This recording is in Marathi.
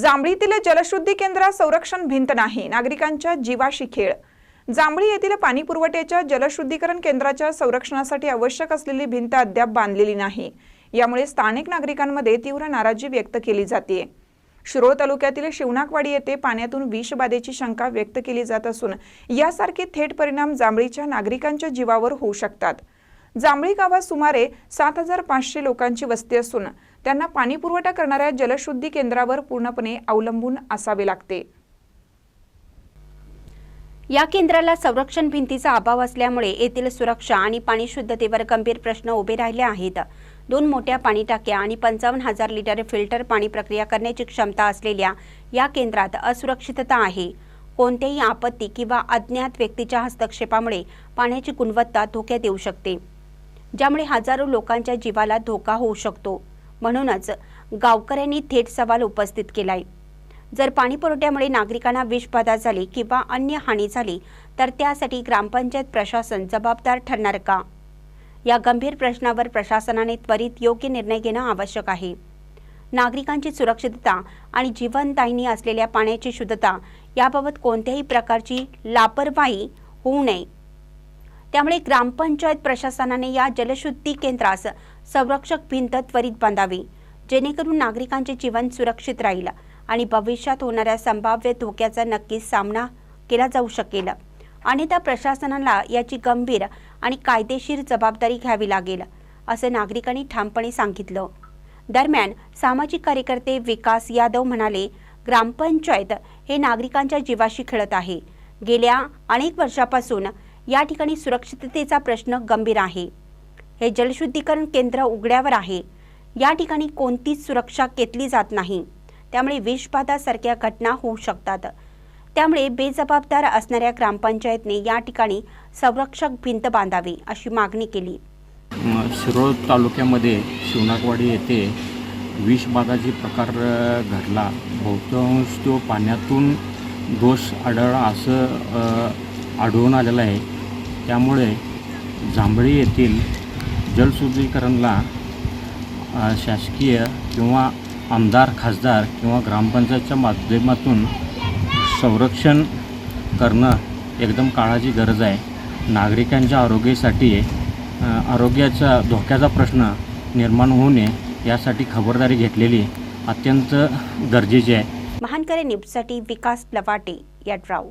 जांभळीतील जलशुद्धी केंद्रात संरक्षण भिंत नाही नागरिकांच्या जीवाशी खेळ. जांभळी येथील पाणी पुरवठ्याच्या जलशुद्धीकरण केंद्राच्या संरक्षणासाठी आवश्यक असलेली भिंत अद्याप बांधलेली नाही. यामुळे स्थानिक नागरिकांमध्ये तीव्र नाराजी व्यक्त केली जाते. शिरोळ तालुक्यातील शिवनाकवाडी येथे पाण्यातून विषबाधेची शंका व्यक्त केली जात असून यासारखे थेट परिणाम जांभळीच्या नागरिकांच्या जीवावर होऊ शकतात. जांभळी गावात सुमारे सात हजार पाचशे लोकांची वस्ती असून त्यांना पाणीपुरवठा करणाऱ्या जलशुद्धी केंद्रावर पूर्णपणे अवलंबून असावे लागते. या केंद्राला संरक्षण भिंतीचा अभाव असल्यामुळे येथील सुरक्षा आणि पाणी शुद्धतेवर गंभीर प्रश्न उभे राहिले आहेत. दोन मोठ्या पाणी टाक्या आणि पंचावन्न हजार लिटर फिल्टर पाणी प्रक्रिया करण्याची क्षमता असलेल्या या केंद्रात असुरक्षितता आहे. कोणत्याही आपत्ती किंवा अज्ञात व्यक्तीच्या हस्तक्षेपामुळे पाण्याची गुणवत्ता धोक्यात येऊ शकते. ज्यामुळे हजारो लोकांच्या जीवाला धोका होऊ शकतो. म्हणूनच गावकऱ्यांनी थेट सवाल उपस्थित केलाय. जर पाणी पुरवठ्यामुळे नागरिकांना विषबाधा झाली किंवा अन्य हानी झाली तर त्यासाठी ग्रामपंचायत प्रशासन जबाबदार ठरणार का? या गंभीर प्रश्नावर प्रशासनाने त्वरित योग्य निर्णय घेणं आवश्यक आहे. नागरिकांची सुरक्षितता आणि जीवनदायिनी असलेल्या पाण्याची शुद्धता याबाबत कोणत्याही प्रकारची लापरवाही होऊ नये. त्यामुळे ग्रामपंचायत प्रशासनाने या जलशुद्धी केंद्रास संरक्षक भिंत त्वरित बांधावी जेणेकरून नागरिकांचे जीवन सुरक्षित राहील आणि भविष्यात होणाऱ्या संभाव्य धोक्याचा नक्कीच सामना केला जाऊ शकेल. अन्यथा प्रशासनाला याची गंभीर आणि कायदेशीर जबाबदारी घ्यावी लागेल असं नागरिकांनी ठामपणे सांगितलं. दरम्यान सामाजिक कार्यकर्ते विकास यादव म्हणाले ग्रामपंचायत हे नागरिकांच्या जीवाशी खेळत आहे. गेल्या अनेक वर्षापासून या ठिकाणी सुरक्षिततेचा प्रश्न गंभीर आहे. हे जलशुद्धीकरण केंद्र उघड्यावर आहे. या ठिकाणी कोणतीच सुरक्षा घेतली जात नाही. त्यामुळे विषबाधासारख्या घटना होऊ शकतात. त्यामुळे बेजबाबदार असणाऱ्या ग्रामपंचायतने या ठिकाणी संरक्षक भिंत बांधावी अशी मागणी केली. शिरोळ तालुक्यामध्ये शिवनाकवाडी येथे विषबाधाची प्रकार घडला. बहुतांश तो पाण्यातून दोष आढळला असं आढळून आलेलं आहे. त्यामुळे जांभळी येथील जलशुद्धीकरणला शासकीय किंवा आमदार खासदार किंवा ग्रामपंचायतच्या माध्यमातून संरक्षण करणं एकदम काळाची गरज आहे. नागरिकांच्या आरोग्यासाठी आरोग्याचा धोक्याचा प्रश्न निर्माण होऊ नये यासाठी खबरदारी घेतलेली अत्यंत गरजेची आहे. महानकरे न्यूजसाठी विकास लवाटे यड्राव